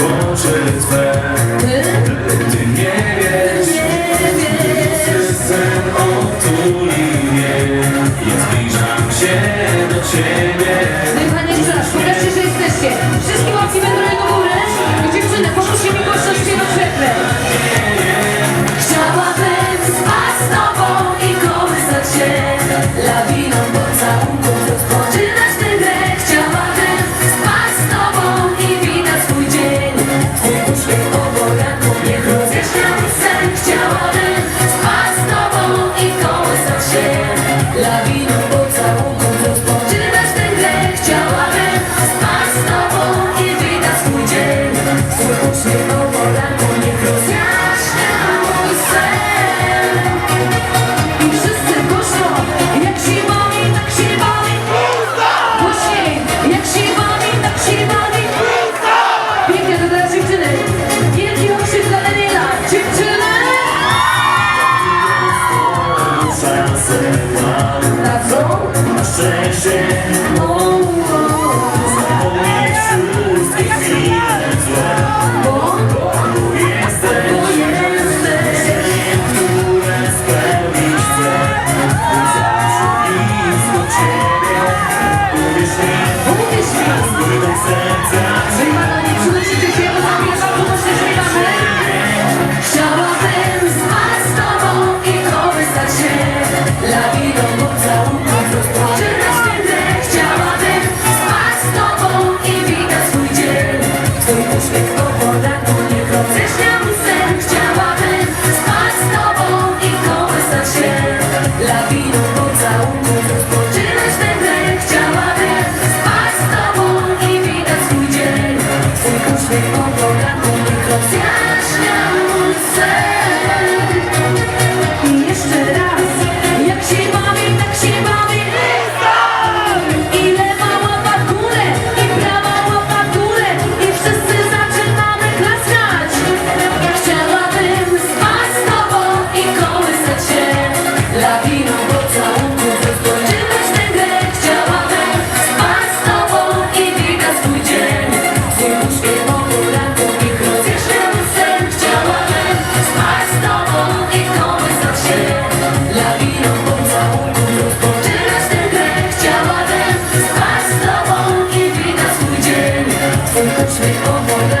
Boże Twe Ty nie wiesz Sercem otuli mnie Ja zbliżam się do Ciebie No i Panie Krzyż, pokażcie, że jesteście. Wszystkim łapki będą do góry Dziewczyny, pomóżcie mi głośności na świetle Chciałabym spać z Tobą i kołysać się Lawiną pocałunków Na co? Na szczęście. Chodźmy obok